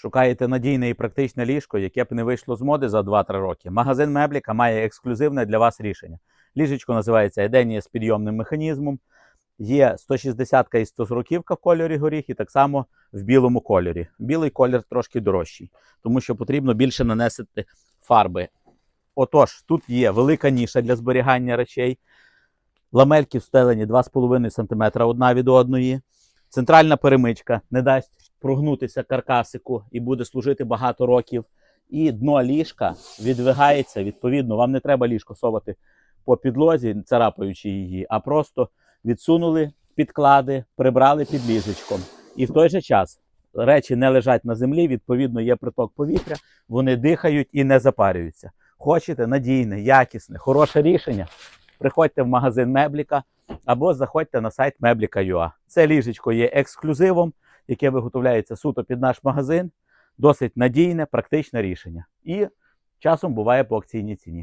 Шукаєте надійне і практичне ліжко, яке б не вийшло з моди за 2-3 роки. Магазин Мебліка має ексклюзивне для вас рішення. Ліжечко називається Еденія з підйомним механізмом. Є 160 і 140 в кольорі горіх, і так само в білому кольорі. Білий колір трошки дорожчий, тому що потрібно більше нанести фарби. Отож, тут є велика ніша для зберігання речей. Ламельки встелені 2,5 см одна від одної. Центральна перемичка не дасть прогнутися каркасику і буде служити багато років. І дно ліжка відвигається. Відповідно, вам не треба ліжко совати по підлозі, царапаючи її, а просто відсунули підклади, прибрали під ліжечком. І в той же час речі не лежать на землі, відповідно, є приток повітря, вони дихають і не запарюються. Хочете надійне, якісне, хороше рішення? Приходьте в магазин Мебліка або заходьте на сайт Мебліка.ua. Це ліжечко є ексклюзивом, яке виготовляється суто під наш магазин. Досить надійне, практичне рішення. І часом буває по акційній ціні.